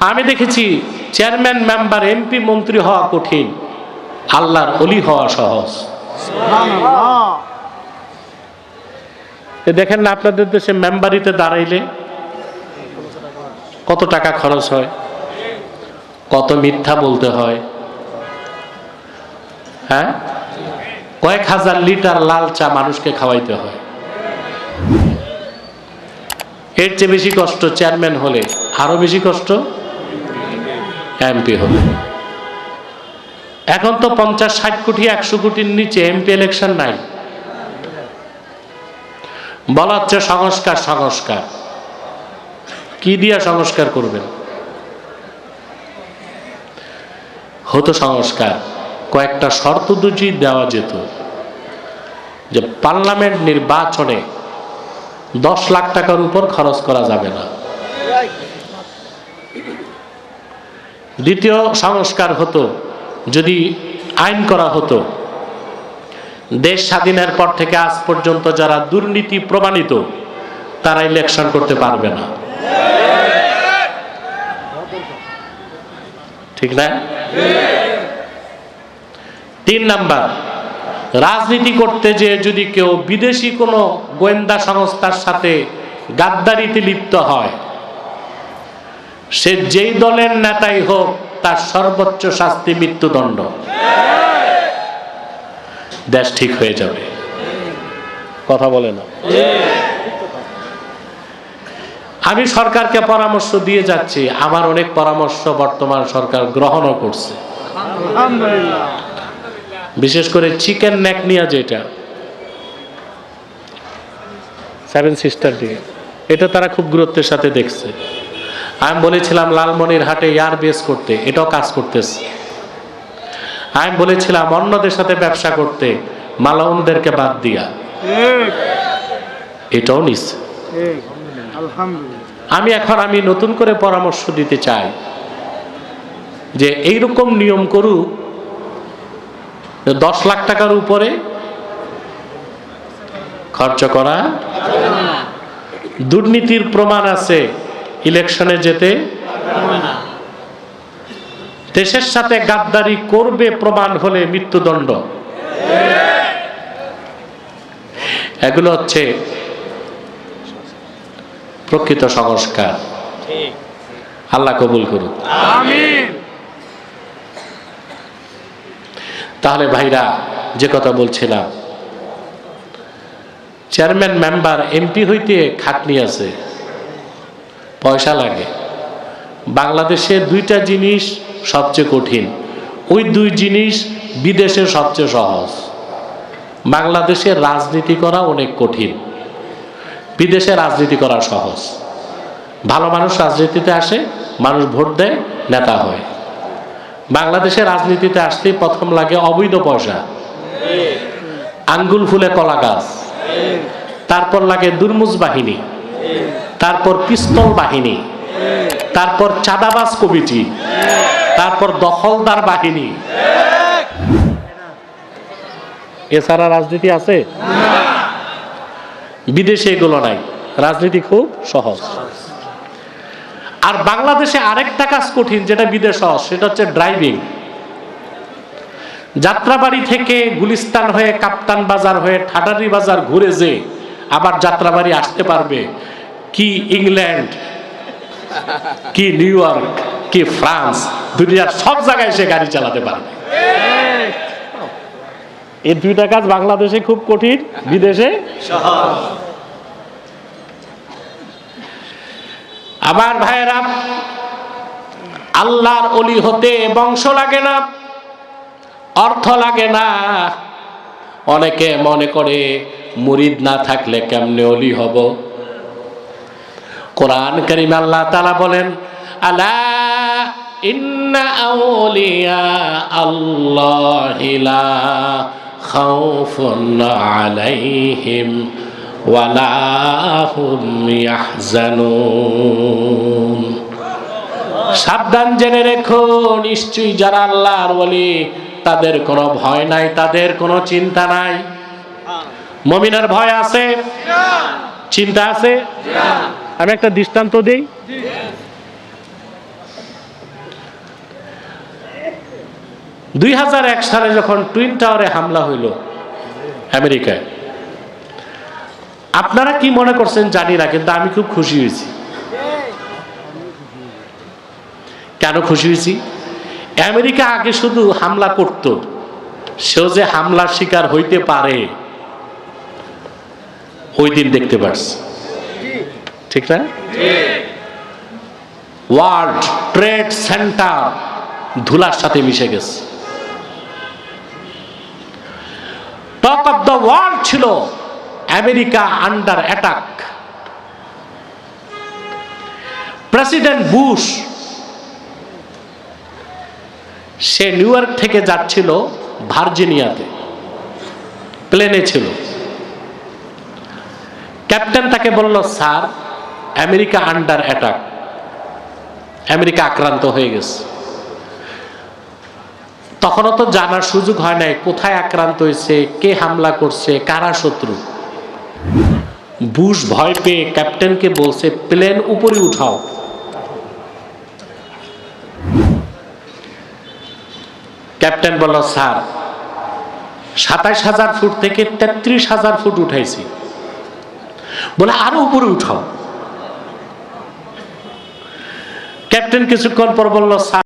আমি দেখেছি chairman, member, MP, মন্ত্রী হওয়া কঠিন। আল্লাহর অলি হওয়া সহজ। দেখেন না আপনাদের দেশে মেম্বারিতে দাঁড়াইলে কত টাকা খরচ হয়? কত মিথ্যা বলতে হয়? হ্যাঁ? কয়েক হাজার লিটার লাল চা মানুষকে খাওয়াইতে হয়। এর চেয়ে বেশি কষ্ট চেয়ারম্যান হলে। আরও বেশি কষ্ট? এমপি হলে। এখন তো পঞ্চাশ ষাট কোটি, একশো কোটির নিচে এমপি ইলেকশন নাই। বলা হচ্ছে সংস্কার সংস্কার। কি দিয়া সংস্কার করবেন? হতো সংস্কার। কয়েকটা শর্ত দুজি দেওয়া যেত। যে পার্লামেন্ট নির্বাচনে দশ লাখ টাকার উপর খরচ করা যাবে না। দ্বিতীয় সংস্কার হতো, যদি আইন করা হতো। দেশ স্বাধীনের পর থেকে আজ পর্যন্ত যারা দুর্নীতি প্রমাণিত, তারা ইলেকশন করতে পারবে না। ঠিক না? তিন নাম্বার, রাজনীতি করতে যে যদি কেউ বিদেশি কোনো গোয়েন্দা সংস্থার সাথে গাদ্দারিতে লিপ্ত হয় সে যেই দলের নেতাই হোক তার সর্বোচ্চ শাস্তি মৃত্যুদণ্ড। দেশ ঠিক হয়ে যাবে। কথা বলে না। আমি সরকারকে পরামর্শ দিয়ে যাচ্ছি আমার অনেক পরামর্শ বর্তমান সরকার গ্রহণও করছে। বিশেষ করে চিকেন নেক নিয়ে যেটা। সেভেন সিস্টার দিয়ে। এটা তারা খুব গুরুত্বের সাথে দেখছে। আমি বলেছিলাম লালমনির হাটে ইয়ার বেস করতে এটাও কাজ করতেছে। আমি বলেছিলাম অন্যদের সাথে ব্যবসা করতে মালাউনদেরকে বাদ দিয়া। এটাও আলহামদুলিল্লাহ। আমি এখন আমি নতুন করে পরামর্শ দিতে চাই যে এইরকম নিয়ম করুক দশ লাখ টাকার উপরে খরচ করা। দুর্নীতির প্রমাণ আছে। ইলেকশনে যেতে দেশের সাথে গাদ্দারি করবে প্রমাণ হলে মৃত্যুদণ্ড। এগুলো হচ্ছে প্রকৃত সংস্কার। আল্লাহ কবুল করুক। তাহলে ভাইরা যে কথা বলছিলাম চেয়ারম্যান মেম্বার এমপি হইতে খাটনি আছে। পয়সা লাগে। বাংলাদেশে দুইটা জিনিস সবচেয়ে কঠিন। ওই দুই জিনিস বিদেশে সবচেয়ে সহজ। বাংলাদেশে রাজনীতি করা অনেক কঠিন। বিদেশে রাজনীতি করা সহজ। ভালো মানুষ রাজনীতিতে আসে, মানুষ ভোট দেয়, নেতা হয়। বাংলাদেশে রাজনীতিতে আসতেই প্রথম লাগে অবৈধ পয়সা। আঙ্গুল ফুলে কলা গাছ। তারপর লাগে দুর্মুজ বাহিনী। তারপর পিস্তল বাহিনী, তারপর চাঁদাবাজ কমিটি, তারপর দখলদার বাহিনী। এছাড়া রাজনীতি আছে? বিদেশে এগুলো নাই। রাজনীতি খুব সহজ। আর বাংলাদেশে আরেকটা কাজ কঠিন, যেটা বিদেশ সহজ সেটা হচ্ছে ড্রাইভিং যাত্রাবাড়ি থেকে গুলিস্তান হয়ে কাপ্তান বাজার হয়ে ঠাডারি বাজার ঘুরে যে আবার যাত্রাবাড়ি আসতে পারবে কি ইংল্যান্ড কি নিউ ইয়র্ক কি ফ্রান্স দুনিয়ার সব জায়গায় সে গাড়ি চালাতে পারবে এই দুইটা কাজ বাংলাদেশে খুব কঠিন বিদেশে? আমার ভাইয়েরা আল্লাহর অলি হতে বংশ লাগে না অর্থ লাগে না। অনেকে মনে করে মুরিদ না থাকলে কেমনে অলি হব? কোরআন করিম আল্লাহ তালা বলেন ইন্না আউলিয়া আল্লাহ খাউফুন আলাইহিম ওয়ালা হুম ইয়াহজানুন। সাবধান জেনে রেখো নিশ্চয়ই যারা আল্লাহর বলি তাদের কোনো ভয় নাই তাদের কোনো চিন্তা নাই। মমিনের ভয় আছে? চিন্তা আছে? আমি একটা দৃষ্টান্ত দিই। দুই হাজার এক সালে যখন টুইন টাওয়ারে হামলা হইল আমেরিকায়, আপনারা কি মনে করছেন জানি না, কিন্তু আমি খুব খুশি হয়েছি। কেন খুশি হয়েছি? আমেরিকা আগে শুধু হামলা করত, সেও যে হামলার শিকার হইতে পারে, ওই দিন দেখতে পারছি। ঠিক না? ওয়ার্ল্ড ট্রেড সেন্টার ধুলার সাথে মিশে গেছে। টক অফ দ্য ওয়ার্ল্ড ছিল America under attack president Bush সে নিউ ইয়র্ক থেকে যাচ্ছিল ভার্জিনিয়াতে। প্লেনে ছিল। ক্যাপ্টেন তাকে বলল sir America under attack America আক্রান্ত হয়ে গেছে। তখনও তো জানার সুযোগ হয় নাই, কোথায় আক্রান্ত হয়েছে, কে হামলা করছে, কারা শত্রু? বুশ ভয় পেয়ে ক্যাপ্টেনকে বলছে, প্লেন উপরে উঠাও। ক্যাপ্টেন বলল, স্যার সাতাইশ হাজার ফুট থেকে তেত্রিশ হাজার ফুট উঠাইছি। বলে, আরও উপরে উঠাও। ক্যাপ্টেন কিছুক্ষণ পর বলল